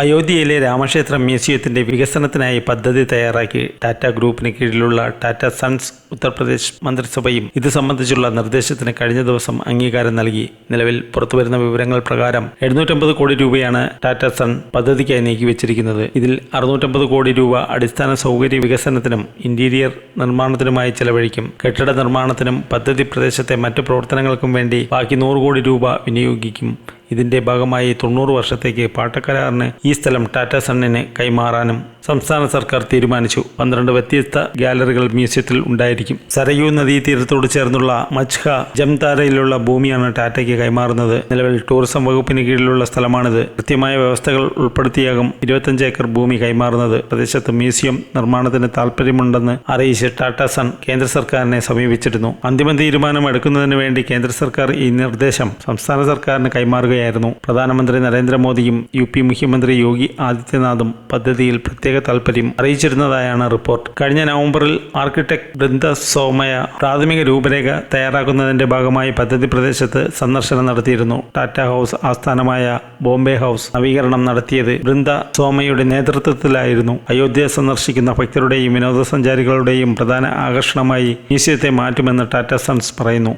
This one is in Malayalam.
അയോധ്യയിലെ രാമക്ഷേത്ര മ്യൂസിയത്തിന്റെ വികസനത്തിനായി പദ്ധതി തയ്യാറാക്കി ടാറ്റ ഗ്രൂപ്പിന് കീഴിലുള്ള ടാറ്റ സൺസ് ഉത്തർപ്രദേശ് മന്ത്രിസഭയും ഇത് സംബന്ധിച്ചുള്ള നിർദ്ദേശത്തിന് കഴിഞ്ഞ ദിവസം അംഗീകാരം നൽകി. നിലവിൽ പുറത്തുവരുന്ന വിവരങ്ങൾ പ്രകാരം എഴുന്നൂറ്റമ്പത് കോടി രൂപയാണ് ടാറ്റ സൺ പദ്ധതിക്കായി നീക്കിവച്ചിരിക്കുന്നത്. ഇതിൽ അറുന്നൂറ്റമ്പത് കോടി രൂപ അടിസ്ഥാന സൗകര്യ വികസനത്തിനും ഇന്റീരിയർ നിർമ്മാണത്തിനുമായി ചെലവഴിക്കും. കെട്ടിട നിർമ്മാണത്തിനും പദ്ധതി പ്രദേശത്തെ മറ്റു പ്രവർത്തനങ്ങൾക്കും വേണ്ടി ബാക്കി നൂറ് കോടി രൂപ വിനിയോഗിക്കും. ഇതിന്റെ ഭാഗമായി തൊണ്ണൂറ് വർഷത്തേക്ക് പാട്ടക്കരാറിന് ഈ സ്ഥലം ടാറ്റ സണ്ണിന് കൈമാറാനും സംസ്ഥാന സർക്കാർ തീരുമാനിച്ചു. പന്ത്രണ്ട് വ്യത്യസ്ത ഗാലറികൾ മ്യൂസിയത്തിൽ ഉണ്ടായിരിക്കും. സരയൂ നദീ തീരത്തോട് ചേർന്നുള്ള മച്ഛ ജംതാരയിലുള്ള ഭൂമിയാണ് ടാറ്റയ്ക്ക് കൈമാറുന്നത്. നിലവിൽ ടൂറിസം വകുപ്പിന് കീഴിലുള്ള സ്ഥലമാണിത്. കൃത്യമായ വ്യവസ്ഥകൾ ഉൾപ്പെടുത്തിയാകും ഇരുപത്തഞ്ച് ഏക്കർ ഭൂമി കൈമാറുന്നത്. പ്രദേശത്ത് മ്യൂസിയം നിർമ്മാണത്തിന് താൽപ്പര്യമുണ്ടെന്ന് അറിയിച്ച് ടാറ്റ സൺ കേന്ദ്ര സർക്കാരിനെ സമീപിച്ചിരുന്നു. അന്തിമ തീരുമാനം എടുക്കുന്നതിന് വേണ്ടി കേന്ദ്ര സർക്കാർ ഈ നിർദ്ദേശം സംസ്ഥാന സർക്കാരിന് കൈമാറുകയായിരുന്നു. പ്രധാനമന്ത്രി നരേന്ദ്രമോദിയും യു പി മുഖ്യമന്ത്രി യോഗി ആദിത്യനാഥും പദ്ധതിയിൽ പ്രത്യേക താൽപ്പര്യം അറിയിച്ചിരുന്നതായാണ് റിപ്പോർട്ട്. കഴിഞ്ഞ നവംബറിൽ ആർക്കിടെക്ട് ബൃന്ദ സോമയ പ്രാഥമിക രൂപരേഖ തയ്യാറാക്കുന്നതിന്റെ ഭാഗമായി പദ്ധതി പ്രദേശത്ത് സന്ദർശനം നടത്തിയിരുന്നു. ടാറ്റ ഹൗസ് ആസ്ഥാനമായ ബോംബെ ഹൗസ് നവീകരണം നടത്തിയത് ബൃന്ദ സോമയുടെ നേതൃത്വത്തിലായിരുന്നു. അയോധ്യ സന്ദർശിക്കുന്ന ഭക്തരുടെയും വിനോദസഞ്ചാരികളുടെയും പ്രധാന ആകർഷണമായി മ്യൂസിയത്തെ മാറ്റുമെന്ന് ടാറ്റ സൺസ് പറയുന്നു.